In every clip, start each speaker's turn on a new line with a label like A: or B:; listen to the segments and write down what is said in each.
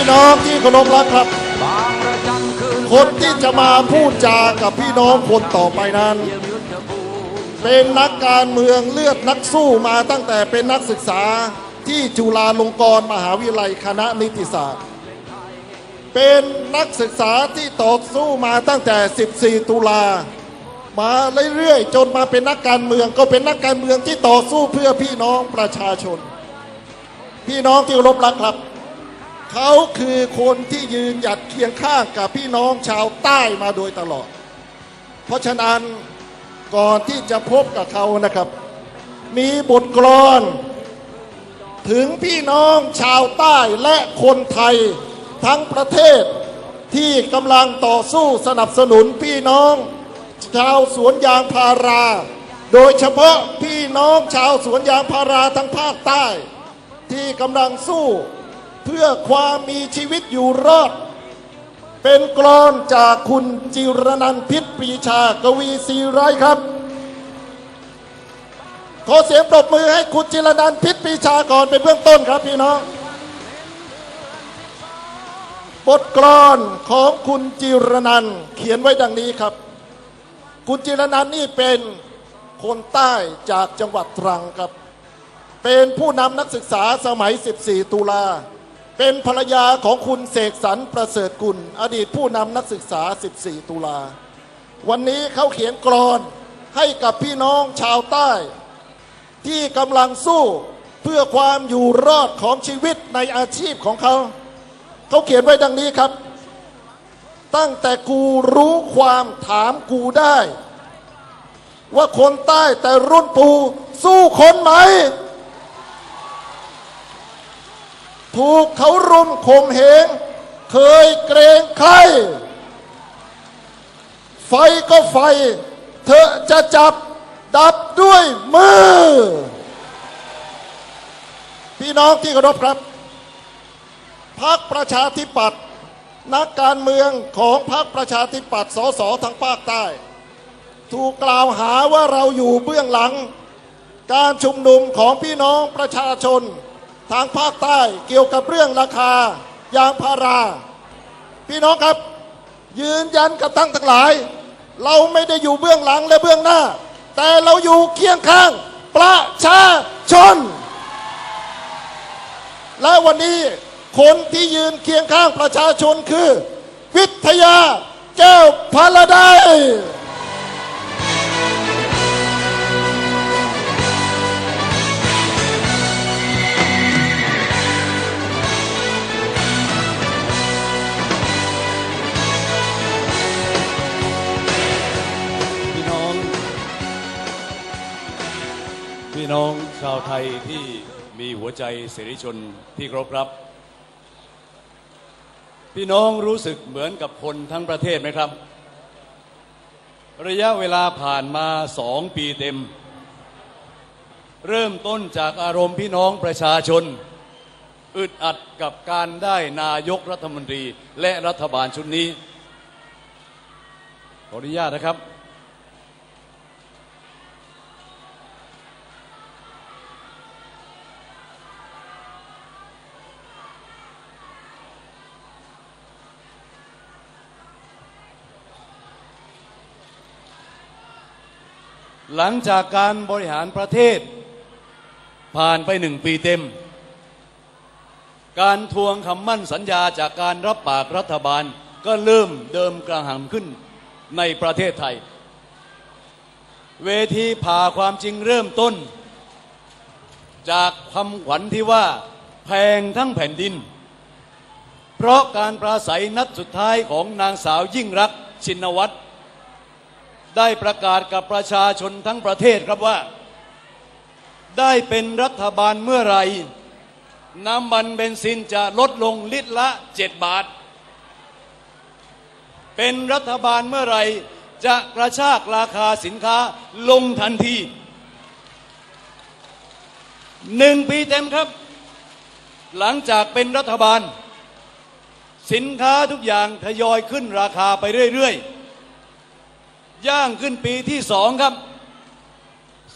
A: พี่น้องที่เคารพรักครับ คนที่จะมาพูดจากับพี่น้องคนต่อไปนั้น เป็นนักการเมืองเลือดนักสู้มาตั้งแต่เป็นนักศึกษาที่จุฬาลงกรณ์มหาวิทยาลัยคณะนิติศาสตร์ เป็นนักศึกษาที่ต่อสู้มาตั้งแต่ 14 ตุลามาเรื่อยๆ จนมาเป็นนักการเมืองก็เป็นนักการเมืองที่ต่อสู้เพื่อพี่น้องประชาชน พี่น้องที่เคารบรักครับ เขาคือคนที่ยืนหยัดเคียงข้างกับพี่น้องชาวใต้มาโดยตลอด เพราะฉะนั้นก่อนที่จะพบกับเขานะครับ มีบทกลอน ถึงพี่น้องชาวใต้และคนไทยทั้งประเทศที่กำลังต่อสู้สนับสนุนพี่น้อง ชาวสวนยางพารา โดยเฉพาะพี่น้องชาวสวนยางพาราทั้งภาคใต้ ที่กำลังสู้ เพื่อความมีชีวิตอยู่รอด เป็นกลอนจากคุณจิรนันพิษปรีชากวีศรีไรครับ ขอเสียงปรบมือให้คุณจิรนันพิษปรีชาก่อนเป็นเบื้องต้นครับพี่น้องบทกลอนของคุณจิรนันเขียนไว้ดังนี้ครับ คุณจิรนันนี่เป็นคนใต้จากจังหวัดตรังครับ เป็นผู้นำนักศึกษาสมัย 14 ตุลา เป็นภรรยาของคุณเสกสรรประเสริฐกุล อดีตผู้นำนักศึกษา 14 ตุลา วันนี้เขาเขียนกรอนให้กับพี่น้องชาวใต้ ที่กำลังสู้เพื่อความอยู่รอดของชีวิตในอาชีพของเขา เขาเขียนไว้ดังนี้ครับ ตั้งแต่กูรู้ความถามกูได้ ว่าคนใต้แต่รุ่นปูสู้คนไหม ถูกเขารุมข่มเหงเคยเกรงใคร ไฟก็ไฟ เธอจะจับดับด้วยมือ พี่น้องที่เคารพครับพักประชาธิปัตย์นักการเมืองของพรรคประชาธิปัตย์สสทางภาคใต้ ถูกกล่าวหาว่าเราอยู่เบื้องหลัง การชุมนุมของพี่น้องประชาชน ทางภาคใต้เกี่ยวกับเรื่องราคายางพารา พี่น้องครับ ยืนยันกับทั้งทั้งหลาย เราไม่ได้อยู่เบื้องหลังและเบื้องหน้า แต่เราอยู่เคียงข้าง ประชาชน และวันนี้คนที่ยืนเคียงข้างประชาชนคือ วิทยาแก้วพาลาได
B: น้องชาวไทยที่มีหัวใจเสรีชนที่เคารพครับ พี่น้องรู้สึกเหมือนกับคนทั้งประเทศไหมครับ ระยะเวลาผ่านมาสองปีเต็ม เริ่มต้นจากอารมณ์พี่น้องประชาชน อึดอัดกับการได้นายกรัฐมนตรีและรัฐบาลชุดนี้ ขออนุญาตนะครับ หลังจากการบริหารประเทศ ผ่านไปหนึ่งปีเต็ม การทวงคำมั่นสัญญาจากการรับปากรัฐบาลก็เริ่มเดิมกระหังขึ้นในประเทศไทย เวทีผ่าความจริงเริ่มต้น จากคำขวัญที่ว่าแพงทั้งแผ่นดิน เพราะการปราศัยนัดสุดท้ายของนางสาวยิ่งรักชินวัตร ได้ประกาศกับประชาชนทั้งประเทศครับว่า ได้เป็นรัฐบาลเมื่อไหรน้ำมันเบนซินจะลดลงลิตรละ 7 บาท เป็นรัฐบาลเมื่อไหรจะกระชากราคาสินค้าลงทันทีหนึ่งปีเต็มครับ หลังจากเป็นรัฐบาล สินค้าทุกอย่างทยอยขึ้นราคาไปเรื่อย ๆ ย่างขึ้นปีที่สองครับ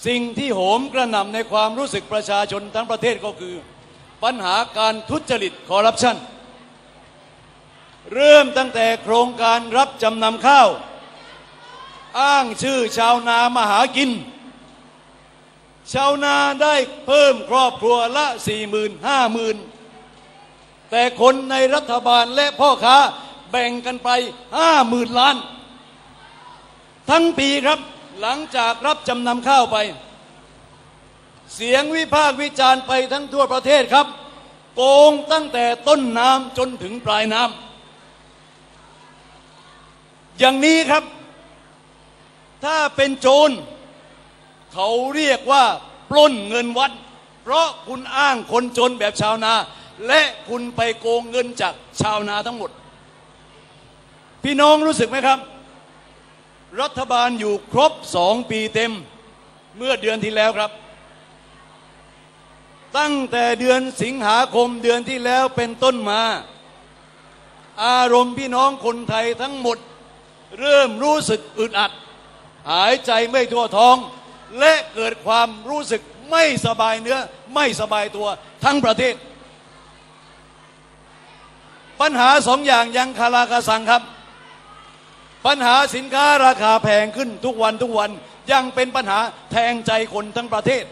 B: สิ่งที่โหมกระหน่ำในความรู้สึกประชาชนทั้งประเทศก็คือ ปัญหาการทุจริตคอร์รัปชันเริ่มตั้งแต่โครงการรับจำนำข้าว อ้างชื่อชาวนามาหากิน ชาวนาได้เพิ่มครอบครัวละสี่หมื่นห้าหมื่นแต่คนในรัฐบาลและพ่อค้าแบ่งกันไปห้าหมื่นล้าน ทั้งปีครับ หลังจากรับจำนำข้าวไป เสียงวิพากษ์วิจารณ์ไปทั้งทั่วประเทศครับ โกงตั้งแต่ต้นน้ำจนถึงปลายน้ำอย่างนี้ครับ ถ้าเป็นโจรเขาเรียกว่าปล้นเงินวัด เพราะคุณอ้างคนจนแบบชาวนา และคุณไปโกงเงินจากชาวนาทั้งหมด พี่น้องรู้สึกไหมครับ รัฐบาลอยู่ครบสองปีเต็มเมื่อเดือนที่แล้วครับ ตั้งแต่เดือนสิงหาคมเดือนที่แล้วเป็นต้นมา อารมณ์พี่น้องคนไทยทั้งหมด เริ่มรู้สึกอึดอัด หายใจไม่ทั่วท้อง และเกิดความรู้สึกไม่สบายเนื้อ ไม่สบายตัวทั้งประเทศ ปัญหาสองอย่างยังคาราคาสังครับ ปัญหาสินค้าราคาแพงขึ้นทุกวันทุกวันยังเป็นปัญหาแทงใจคนทั้งประเทศ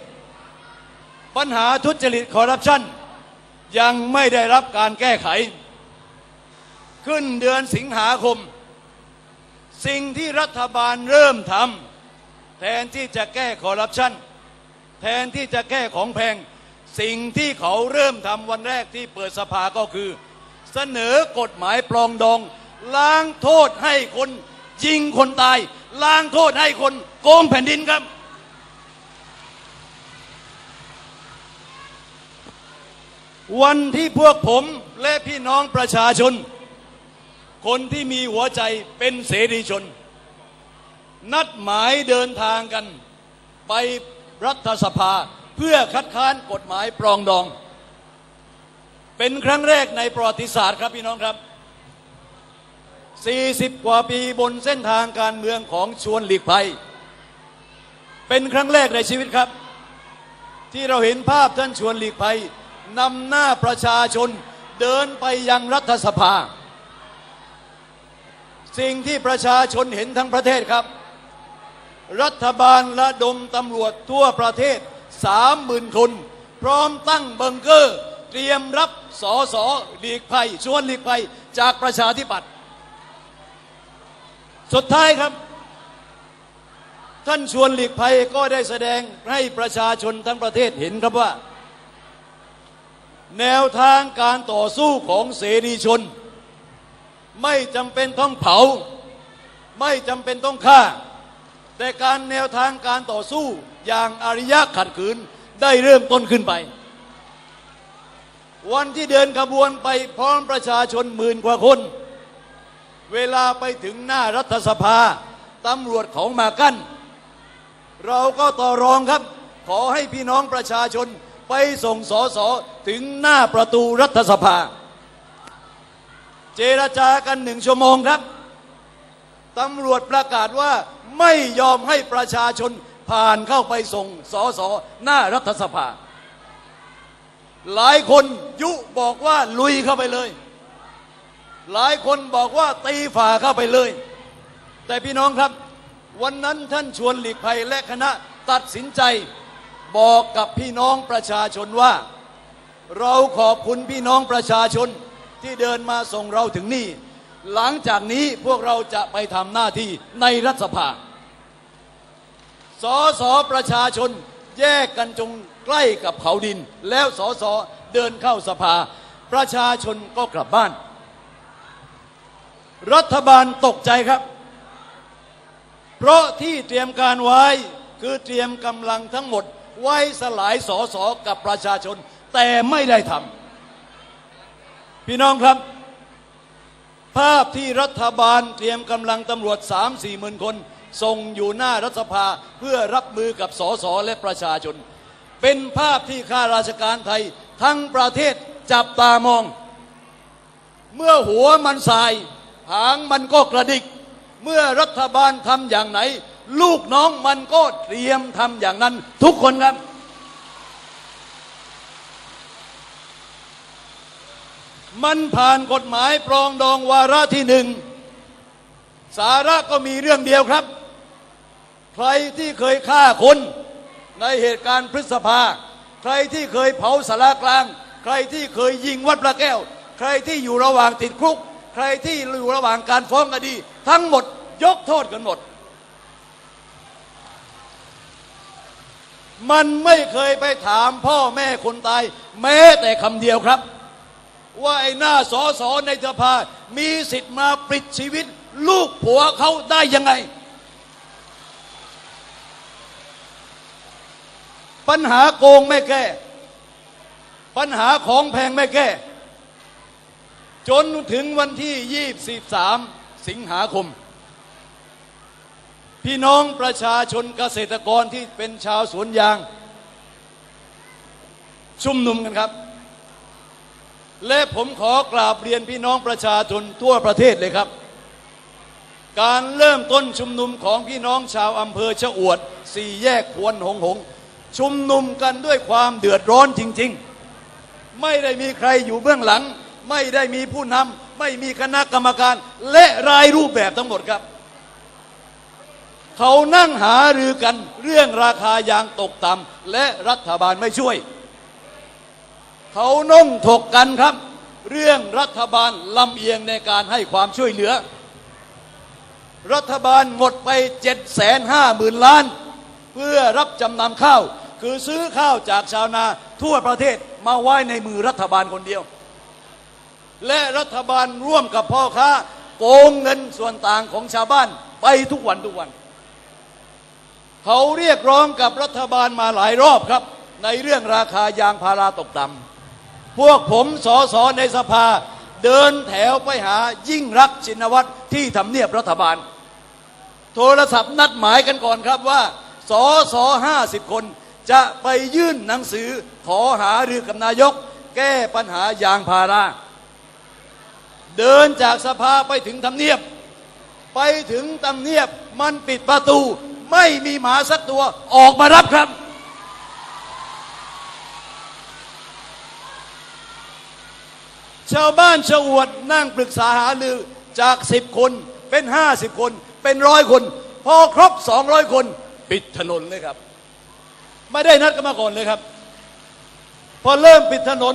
B: ปัญหาทุจริตคอร์รัปชันยังไม่ได้รับการแก้ไข ขึ้นเดือนสิงหาคม สิ่งที่รัฐบาลเริ่มทำแทนที่จะแก้คอร์รัปชันแทนที่จะแก้ของแพง สิ่งที่เขาเริ่มทำวันแรกที่เปิดสภาก็คือ เสนอกฎหมายปลองดอง ล้างโทษให้คนยิงคนตาย ล้างโทษให้คนโกงแผ่นดินครับ วันที่พวกผมและพี่น้องประชาชน คนที่มีหัวใจเป็นเสรีชน นัดหมายเดินทางกัน ไปรัฐสภาเพื่อคัดค้านกฎหมายปรองดอง เป็นครั้งแรกในประวัติศาสตร์ครับพี่น้องครับ 40 กว่าปีบนเส้นทางการเมืองของชวนหลีกภัย เป็นครั้งแรกในชีวิตครับ ที่เราเห็นภาพท่านชวนหลีกภัยนำหน้าประชาชนเดินไปยังรัฐสภา สิ่งที่ประชาชนเห็นทั้งประเทศครับ รัฐบาลระดมตำรวจทั่วประเทศสามหมื่นคน พร้อมตั้งเบังเกอร์ เตรียมรับสอสอหลีกภัยชวนหลีกภัยจากประชาธิปัตย์ สุดท้ายครับ ท่านชวนหลีกภัยก็ได้แสดงให้ประชาชนทั้งประเทศเห็นครับว่า แนวทางการต่อสู้ของเสรีชน ไม่จำเป็นต้องเผา ไม่จำเป็นต้องฆ่า แต่การแนวทางการต่อสู้อย่างอริยะขัดขืนได้เริ่มต้นขึ้นไปวันที่เดินขบวนไปพร้อมประชาชนหมื่นกว่าคน เวลาไปถึงหน้ารัฐสภาตำรวจของมากั้น เราก็ต่อรองครับ ขอให้พี่น้องประชาชนไปส่งสอสอถึงหน้าประตูรัฐสภา เจรจากันหนึ่งชั่วโมงครับตำรวจประกาศว่าไม่ยอมให้ประชาชนผ่านเข้าไปส่งสอสอหน้ารัฐสภา หลายคนยุบอกว่าลุยเข้าไปเลย หลายคนบอกว่าตีฝ่าเข้าไปเลย แต่พี่น้องครับ วันนั้นท่านชวนหลีกภัยและคณะตัดสินใจบอกกับพี่น้องประชาชนว่า เราขอบคุณพี่น้องประชาชนที่เดินมาส่งเราถึงนี่ หลังจากนี้พวกเราจะไปทำหน้าที่ในรัฐสภาสอสอประชาชนแยกกันจงใกล้กับเขาดิน แล้วสอสอเดินเข้าสภา ประชาชนก็กลับบ้าน รัฐบาลตกใจครับ เพราะที่เตรียมการไว้คือเตรียมกำลังทั้งหมด ไว้สลายสอสอกับประชาชน แต่ไม่ได้ทำพี่น้องครับ ภาพที่รัฐบาลเตรียมกำลังตำรวจสามสี่หมื่นคนส่งอยู่หน้ารัฐสภาเพื่อรับมือกับสอสอและประชาชน เป็นภาพที่ข้าราชการไทย ทั้งประเทศจับตามอง เมื่อหัวมันสายางมันก็กระดิก เมื่อรัฐบาลทำอย่างไหน ลูกน้องมันก็เตรียมทำอย่างนั้น ทุกคนครับ มันผ่านกฎหมายปรองดองวาระที่หนึ่ง สาระก็มีเรื่องเดียวครับ ใครที่เคยฆ่าคนในเหตุการณ์พฤษภา ใครที่เคยเผาสารากลาง ใครที่เคยยิงวัดพระแก้ว ใครที่อยู่ระหว่างติดคุก ใครที่อยู่ระหว่างการฟ้องคดี ทั้งหมดยกโทษกันหมด มันไม่เคยไปถามพ่อแม่คนตาย แม้แต่คำเดียวครับ ว่าไอ้หน้าสอสอในสภา มีสิทธิ์มาปลิดชีวิต ลูกผัวเขาได้ยังไง ปัญหาโกงไม่แก้ ปัญหาของแพงไม่แก้ จนถึงวันที่ 23 สิงหาคม พี่น้องประชาชนเกษตรกรที่เป็นชาวสวนยาง ชุมนุมกันครับ และผมขอกราบเรียนพี่น้องประชาชนทั่วประเทศเลยครับ การเริ่มต้นชุมนุมของพี่น้องชาวอำเภอชะอวดสี่แยกควนหงหง ชุมนุมกันด้วยความเดือดร้อนจริง ๆ ไม่ได้มีใครอยู่เบื้องหลัง ไม่ได้มีผู้นำไม่มีคณะกรรมการ และรายรูปแบบทั้งหมดครับ เขานั่งหารือกันเรื่องราคายางตกต่ำและรัฐบาลไม่ช่วย เขาน่งถกกันครับ เรื่องรัฐบาลลำเอียงในการให้ความช่วยเหลือ รัฐบาลหมดไป7จ็ดแสนห้าหมื่นล้าน เพื่อรับจำนำข้าว คือซื้อข้าวจากชาวนาทั่วประเทศมาไว้ในมือรัฐบาลคนเดียว และรัฐบาลร่วมกับพ่อค้าโกงเงินส่วนต่างของชาวบ้านไปทุกวันทุกวัน เขาเรียกร้องกับรัฐบาลมาหลายรอบครับ ในเรื่องราคายางพาราตกต่ำพวกผมสอสอในสภา เดินแถวไปหายิ่งรักชินวัตรที่ทำเนียบรัฐบาล โทรศัพท์นัดหมายกันก่อนครับว่าสอสอห้าสิบคนจะไปยื่นหนังสือขอหารือกับนายก แก้ปัญหายางพารา เดินจากสภาไปถึงทำเนียบ ไปถึงตำเนียบมันปิดประตู ไม่มีหมาสักตัวออกมารับครับ ชาวบ้านชาววดนั่งปรึกษาหารือจากสิบคนเป็นห้าสิบคน เป็นร้อยคน พอครบสองร้อยคน ปิดถนนเลยครับ ไม่ได้นัดกันมาก่อนเลยครับ พอเริ่มปิดถนน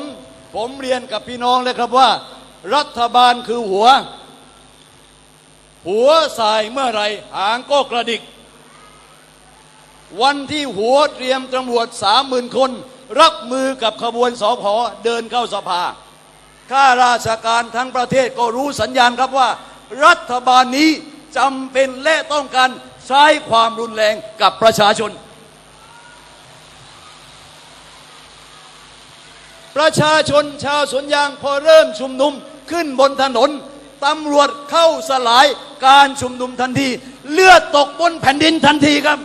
B: ผมเรียนกับพี่น้องเลยครับว่า รัฐบาลคือหัว หัวสายเมื่อไรหางก็กระดิก วันที่หัวเตรียมตำรวจสามหมื่นคน รับมือกับขบวนสอพอเดินเข้าสภาข้าราชการทั้งประเทศก็รู้สัญญาณครับว่า รัฐบาลนี้จำเป็นและต้องการใช้ความรุนแรงกับประชาชน ประชาชนชาวสวนยางพอเริ่มชุมนุมขึ้นบนถนนตำรวจเข้าสลายการชุมนุมทันที เลือดตกบนแผ่นดินทันทีครับ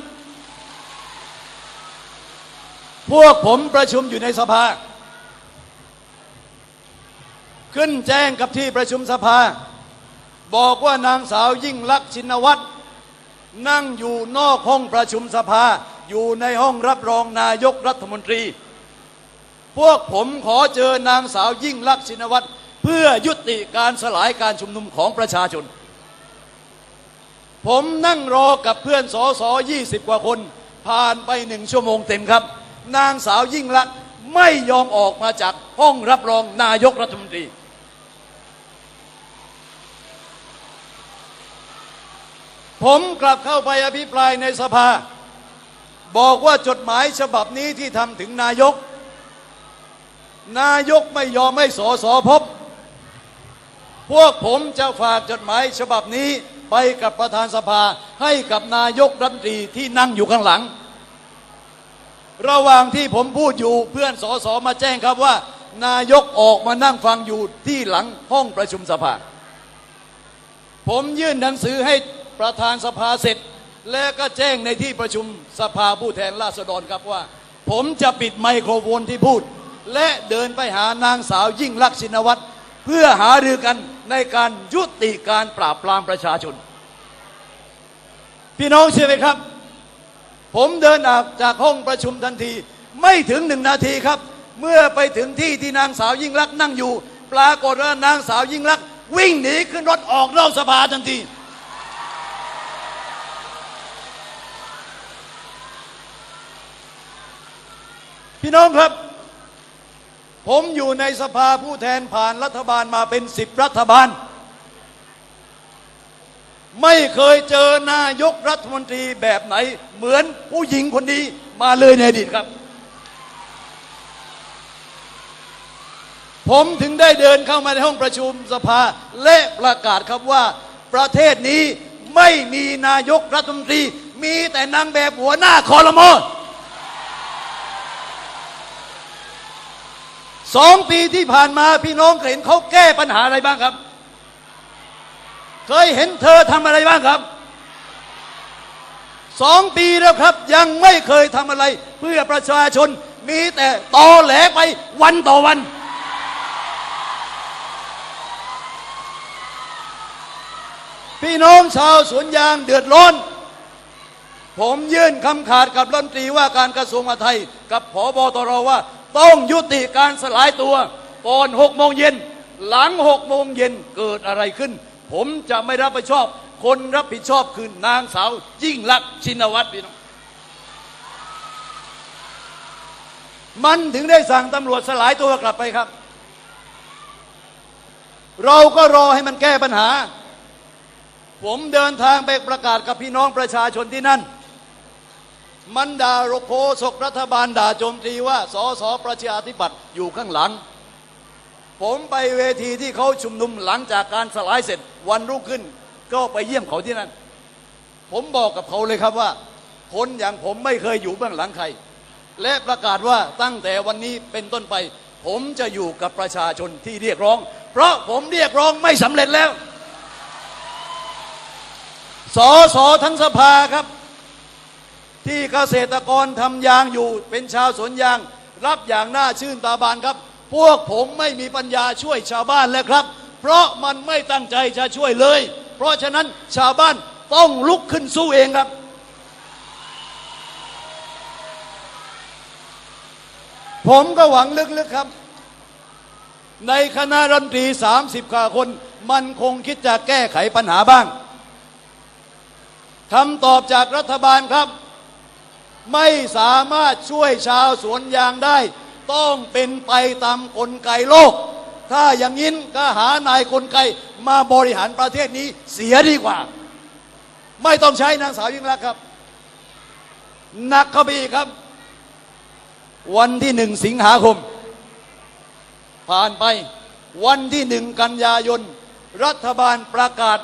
B: พวกผมประชุมอยู่ในสภา ขึ้นแจ้งกับที่ประชุมสภา บอกว่านางสาวยิ่งลักษณ์ชินวัตรนั่งอยู่นอกห้องประชุมสภา อยู่ในห้องรับรองนายกรัฐมนตรี พวกผมขอเจอนางสาวยิ่งลักษณ์ชินวัตรเพื่อยุติการสลายการชุมนุมของประชาชน ผมนั่งรอกับเพื่อนสอสอ20 กว่าคน ผ่านไปหนึ่งชั่วโมงเต็มครับ นางสาวยิ่งลักษณ์ไม่ยอมออกมาจากห้องรับรองนายกรัฐมนตรี ผมกลับเข้าไปอภิปรายในสภา บอกว่าจดหมายฉบับนี้ที่ทำถึงนายก นายกไม่ยอมให้สอสอพบ พวกผมจะฝากจดหมายฉบับนี้ไปกับประธานสภาให้กับนายกรัฐมนตรีที่นั่งอยู่ข้างหลัง ระหว่างที่ผมพูดอยู่เพื่อนสอสอมาแจ้งครับว่า นายกออกมานั่งฟังอยู่ที่หลังห้องประชุมสภา ผมยื่นหนังสือให้ประธานสภาเสร็จ และก็แจ้งในที่ประชุมสภาผู้แทนราษฎรครับว่า ผมจะปิดไมโครโฟนที่พูด และเดินไปหานางสาวยิ่งลักษณ์ชินวัตรเพื่อหารือกันในการยุติการปราบปรามประชาชน พี่น้องเชื่อไหมครับ ผมเดินออกจากห้องประชุมทันที ไม่ถึงหนึ่งนาทีครับ เมื่อไปถึงที่ที่นางสาวยิ่งลักษณ์นั่งอยู่ ปรากฏว่านางสาวยิ่งลักษณ์วิ่งหนีขึ้นรถออกนอกสภาทันที พี่น้องครับ ผมอยู่ในสภาผู้แทนผ่านรัฐบาลมาเป็นสิบรัฐบาล ไม่เคยเจอนายกรัฐมนตรีแบบไหน เหมือนผู้หญิงคนนี้มาเลยในอดีตครับ ผมถึงได้เดินเข้ามาในห้องประชุมสภาและประกาศครับว่าประเทศนี้ไม่มีนายกรัฐมนตรี มีแต่นางแบบหัวหน้าคอรมอ สองปีที่ผ่านมาพี่น้องเห็นเขาแก้ปัญหาอะไรบ้างครับ เคยเห็นเธอทำอะไรบ้างครับสองปีแล้วครับ ยังไม่เคยทำอะไร เพื่อประชาชนมีแต่ตอแหลไปวันต่อวัน พี่น้องชาวสวนยางเดือดร้อน ผมยื่นคำขาดกับรัฐมนตรีว่าการกระทรวงมหาดไทย กับผบตรว่า ต้องยุติการสลายตัวก่อนหกโมงเย็น หลังหกโมงเย็นเกิดอะไรขึ้น ผมจะไม่รับผิดชอบ คนรับผิดชอบคือนางสาวยิ่งลักษณ์ชินวัตรพี่น้องมันถึงได้สั่งตำรวจสลายตัวกลับไปครับ เราก็รอให้มันแก้ปัญหา ผมเดินทางไปประกาศกับพี่น้องประชาชนที่นั่น มันด่าโคศกรัฐบาลด่าโจมตีว่าสอสอประชาธิปัตย์อยู่ข้างหลัง ผมไปเวทีที่เขาชุมนุมหลังจากการสลายเสร็จวันรุ่งขึ้น ก็ไปเยี่ยมเขาที่นั่น ผมบอกกับเขาเลยครับว่า คนอย่างผมไม่เคยอยู่เบื้องหลังใคร และประกาศว่าตั้งแต่วันนี้เป็นต้นไป ผมจะอยู่กับประชาชนที่เรียกร้อง เพราะผมเรียกร้องไม่สำเร็จแล้วสอสอทั้งสภาครับ ที่เกษตรกรทำยางอยู่เป็นชาวสวนยาง รับอย่างน่าชื่นตาบานครับ พวกผมไม่มีปัญญาช่วยชาวบ้านแล้วครับ เพราะมันไม่ตั้งใจจะช่วยเลย เพราะฉะนั้นชาวบ้านต้องลุกขึ้นสู้เองครับ ผมก็หวังลึกๆครับ ในคณะรัฐมนตรี 30กว่าคน มันคงคิดจะแก้ไขปัญหาบ้างคำตอบจากรัฐบาลครับ ไม่สามารถช่วยชาวสวนยางได้ ต้องเป็นไปตามกลไกโลก ถ้าอย่างนี้ก็หานายกลไกมาบริหารประเทศนี้เสียดีกว่า ไม่ต้องใช้นางสาวยิ่งรักครับหนักเข้าไปอีกครับ วันที่หนึ่งสิงหาคม ผ่านไปวันที่หนึ่งกันยายน รัฐบาลประกาศ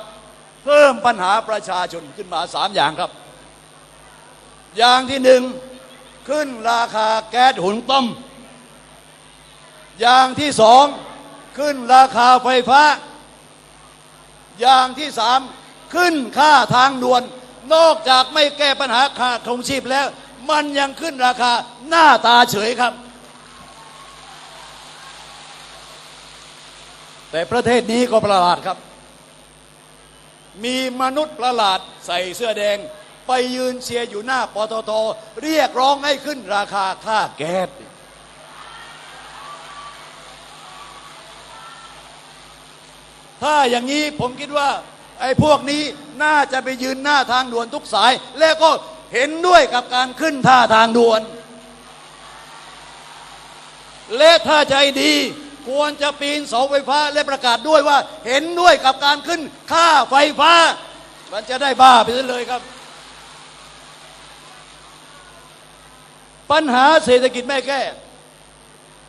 B: เพิ่มปัญหาประชาชนขึ้นมาสามอย่างครับ อย่างที่หนึ่งขึ้นราคาแก๊สหุงต้ม อย่างที่สองขึ้นราคาไฟฟ้า อย่างที่สามขึ้นค่าทางด่วน นอกจากไม่แก้ปัญหาค่าครองชีพแล้ว มันยังขึ้นราคาหน้าตาเฉยครับ แต่ประเทศนี้ก็ประหลาดครับ มีมนุษย์ประหลาดใส่เสื้อแดง ไปยืนเชียร์อยู่หน้าปตทเรียกร้องให้ขึ้นราคาค่าแก๊สถ้าอย่างนี้ผมคิดว่า ไอ้พวกนี้น่าจะไปยืนหน้าทางด่วนทุกสาย แล้วก็เห็นด้วยกับการขึ้นท่าทางด่วน และถ้าใจดีควรจะปีนเสาไฟฟ้าและประกาศด้วยว่าเห็นด้วยกับการขึ้นค่าไฟฟ้า มันจะได้บ้าไปเลยครับ ปัญหาเศรษฐกิจไม่แก้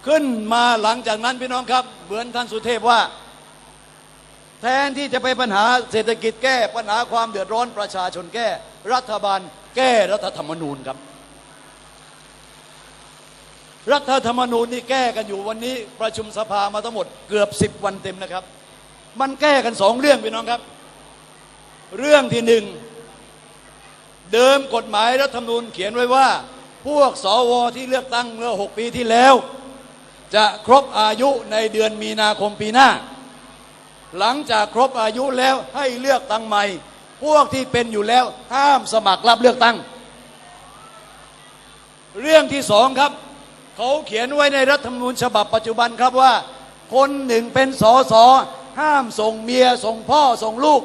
B: ขึ้นมาหลังจากนั้นพี่น้องครับ เหมือนท่านสุเทพว่า แทนที่จะไปปัญหาเศรษฐกิจแก้ ปัญหาความเดือดร้อนประชาชนแก้ รัฐบาลแก้รัฐธรรมนูญครับ รัฐธรรมนูญนี่แก้กันอยู่วันนี้ประชุมสภามาทั้งหมดเกือบสิบวันเต็มนะครับ มันแก้กันสองเรื่องพี่น้องครับ เรื่องที่หนึ่งเดิมกฎหมายรัฐธรรมนูญเขียนไว้ว่า พวกสวที่เลือกตั้งเมื่อหกปีที่แล้ว จะครบอายุในเดือนมีนาคมปีหน้า หลังจากครบอายุแล้วให้เลือกตั้งใหม่ พวกที่เป็นอยู่แล้วห้ามสมัครรับเลือกตั้ง เรื่องที่สองครับ เขาเขียนไว้ในรัฐธรรมนูญฉบับปัจจุบันครับว่า คนหนึ่งเป็นสอสอห้ามส่งเมียส่งพ่อส่งลูก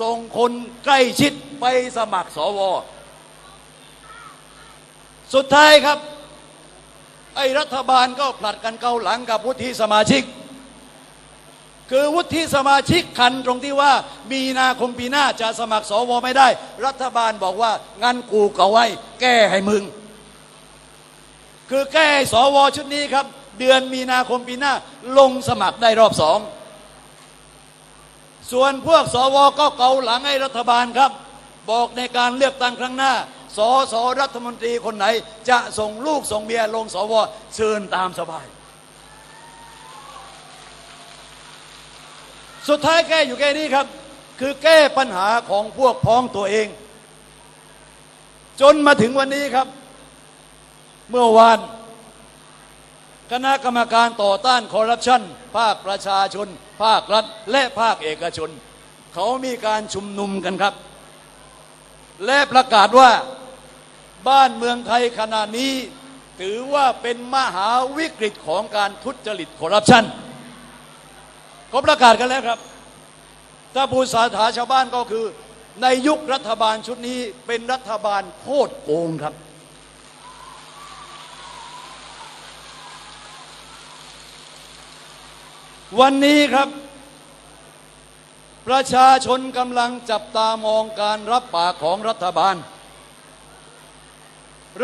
B: ส่งคนใกล้ชิดไปสมัครสว สุดท้ายครับ ไอ้รัฐบาลก็ผลัดกันเกาหลังกับวุฒิสมาชิก คือวุฒิสมาชิกคันตรงที่ว่า มีนาคมปีหน้าจะสมัครสวไม่ได้ รัฐบาลบอกว่างั้นกูก็ไว้ แก้ให้มึง คือแก้สวชุดนี้ครับ เดือนมีนาคมปีหน้า ลงสมัครได้รอบสองส่วนพวกสวก็เกาหลังให้รัฐบาลครับ บอกในการเลือกตั้งครั้งหน้า สสรัฐมนตรีคนไหน จะส่งลูกส่งเมียลงสวเชิญตามสบาย สุดท้ายแก้อยู่แค่นี้ครับ คือแก้ปัญหาของพวกพ้องตัวเอง จนมาถึงวันนี้ครับ เมื่อวานคณะกรรมการต่อต้านคอร์รัปชันภาคประชาชน ภาครัฐ และภาคเอกชน เขามีการชุมนุมกันครับ และประกาศว่า บ้านเมืองไทยขณะนี้ ถือว่าเป็นมหาวิกฤตของการทุจริตคอร์รัปชันเขาประกาศกันแล้วครับ ถ้าพูดสาถาชาวบ้านก็คือ ในยุครัฐบาลชุดนี้เป็นรัฐบาลโคตรโกงครับ วันนี้ครับ ประชาชนกำลังจับตามองการรับปากของรัฐบาล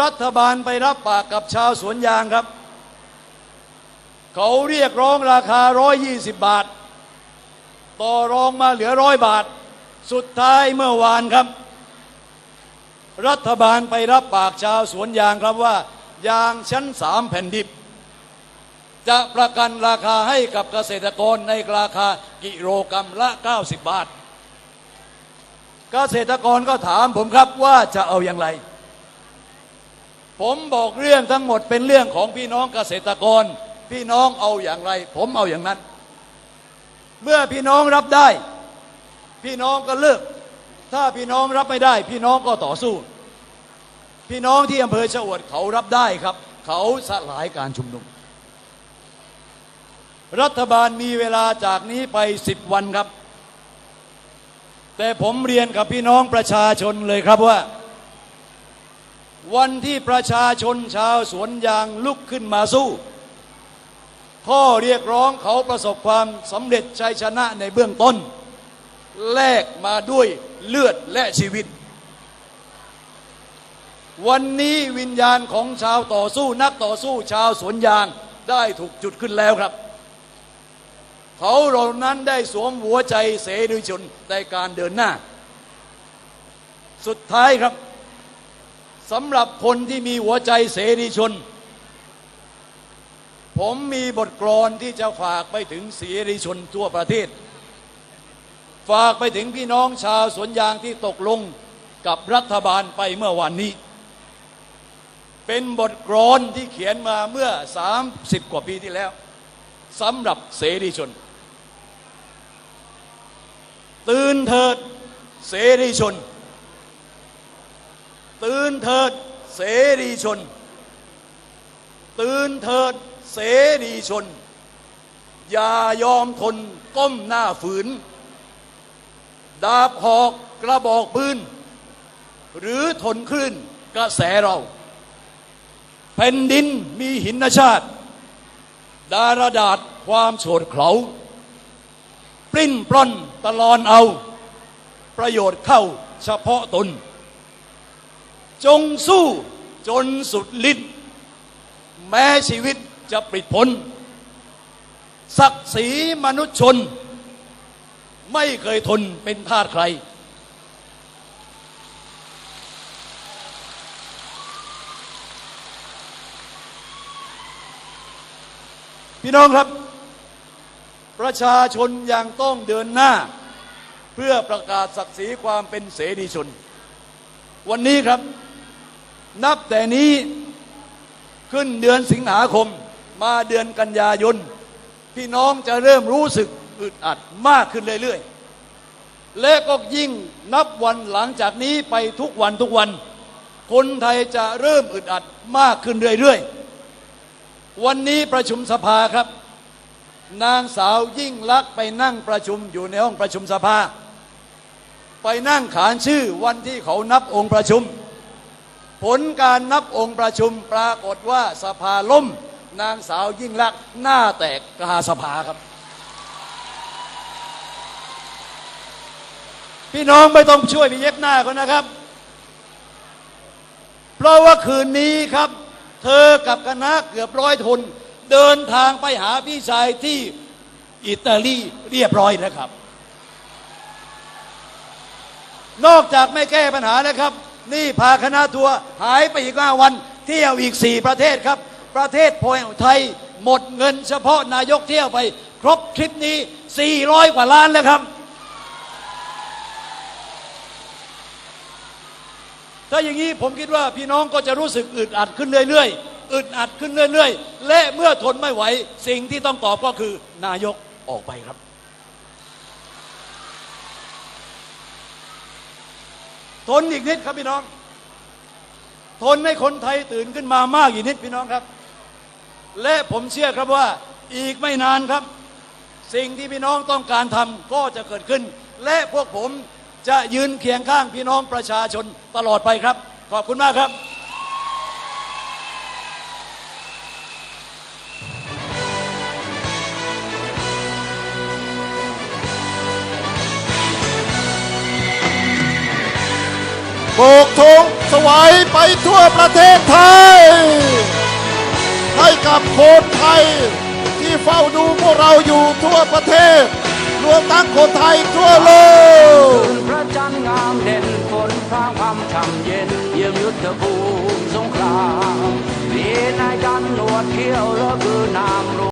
B: รัฐบาลไปรับปากกับชาวสวนยางครับ เขาเรียกร้องราคา 120 บาท ต่อรองมาเหลือร้อยบาท สุดท้ายเมื่อวานครับ รัฐบาลไปรับปากชาวสวนยางครับว่า ยางชั้นสามแผ่นดิบ จะประกันราคาให้กับเกษตรกรในราคากิโลกรรัมละ 90 บาท เกษตรกรก็ถามผมครับว่าจะเอาอย่างไร ผมบอกเรื่องทั้งหมดเป็นเรื่องของพี่น้องเกษตรกร พี่น้องเอาอย่างไร ผมเอาอย่างนั้น เมื่อพี่น้องรับได้ พี่น้องก็เลิก ถ้าพี่น้องรับไม่ได้ พี่น้องก็ต่อสู้ พี่น้องที่อำเภอชะอวดเขารับได้ครับ เขาสลายการชุมนุม รัฐบาลมีเวลาจากนี้ไปสิบวันครับ แต่ผมเรียนกับพี่น้องประชาชนเลยครับว่า วันที่ประชาชนชาวสวนยางลุกขึ้นมาสู้ ข้อเรียกร้องเขาประสบความสำเร็จชัยชนะในเบื้องต้น แลกมาด้วยเลือดและชีวิต วันนี้วิญญาณของชาวต่อสู้นักต่อสู้ชาวสวนยางได้ถูกจุดขึ้นแล้วครับ เขาเหล่านั้นได้สวมหัวใจเสรีชนในการเดินหน้า สุดท้ายครับ สำหรับคนที่มีหัวใจเสรีชน ผมมีบทกลอนที่จะฝากไปถึงเสรีชนทั่วประเทศ ฝากไปถึงพี่น้องชาวสวนยางที่ตกลงกับรัฐบาลไปเมื่อวันนี้ เป็นบทกลอนที่เขียนมาเมื่อ 30 กว่าปีที่แล้วสำหรับเสรีชน ตื่นเถิดเสรีชน ตื่นเถิดเสรีชน ตื่นเถิดเสรีชน อย่ายอมทนก้มหน้าฝืน ดาบหอกกระบอกปืน หรือทนคลื่นกระแสเราแผ่นดินมีหินชาติ ดารดาษความโฉดเขาปลิ้นปล้นตลอนเอา ประโยชน์เข้าเฉพาะตน จงสู้จนสุดลิ้น แม้ชีวิตจะปลิดพ้นศักดิ์ศรีมนุษยชน ไม่เคยทนเป็นทาสใคร พี่น้องครับ ประชาชนยังต้องเดินหน้า เพื่อประกาศศักดิ์ศรีความเป็นเสรีชน วันนี้ครับ นับแต่นี้ขึ้นเดือนสิงหาคมมาเดือนกันยายน พี่น้องจะเริ่มรู้สึกอึดอัดมากขึ้นเรื่อยๆ และก็ยิ่งนับวันหลังจากนี้ไปทุกวันทุกวัน คนไทยจะเริ่มอึดอัดมากขึ้นเรื่อยๆ วันนี้ประชุมสภาครับ นางสาวยิ่งลักษณ์ไปนั่งประชุมอยู่ในห้องประชุมสภา ไปนั่งขานชื่อวันที่เขานับองค์ประชุม ผลการนับองค์ประชุมปรากฏว่าสภาล่ม นางสาวยิ่งลักษณ์หน้าแตกกาสภาครับ พี่น้องไม่ต้องช่วยพี่เย็บหน้าเขานะครับ เพราะว่าคืนนี้ครับ เธอกับคณะเกือบร้อยคนเดินทางไปหาพี่ชายที่อิตาลีเรียบร้อยแล้วครับ นอกจากไม่แก้ปัญหาแล้วครับ นี่พาคณะทัวร์หายไปอีกห้าวัน เที่ยวอีกสี่ประเทศครับ ประเทศโพยไทยหมดเงินเฉพาะนายกเที่ยวไป ครบทริปนี้ 400 กว่าล้านแล้วครับ ถ้าอย่างนี้ผมคิดว่าพี่น้องก็จะรู้สึกอึดอัดขึ้นเรื่อยๆอึดอัดขึ้นเรื่อยๆ และเมื่อทนไม่ไหว สิ่งที่ต้องตอบก็คือนายกออกไปครับ ทนอีกนิดครับพี่น้อง ทนให้คนไทยตื่นขึ้นมามากอีกนิดพี่น้องครับ และผมเชื่อครับว่าอีกไม่นานครับ สิ่งที่พี่น้องต้องการทำก็จะเกิดขึ้น และพวกผมจะยืนเคียงข้างพี่น้องประชาชนตลอดไปครับ ขอบคุณมากครับ
A: โบกธงสวายไปทั่วประเทศไทย ให้กับคนไทย ที่เฝ้าดูพวกเราอยู่ทั่วประเทศ รวมทั้งคนไทยทั่วโลก
C: พระจันทร์งามเด่นฝนพรางพรำช่ำเย็น เยี่ยมยุทธภูมิสงครามมีนายกันหนวดเขี้ยวแล้วคือนามหลวง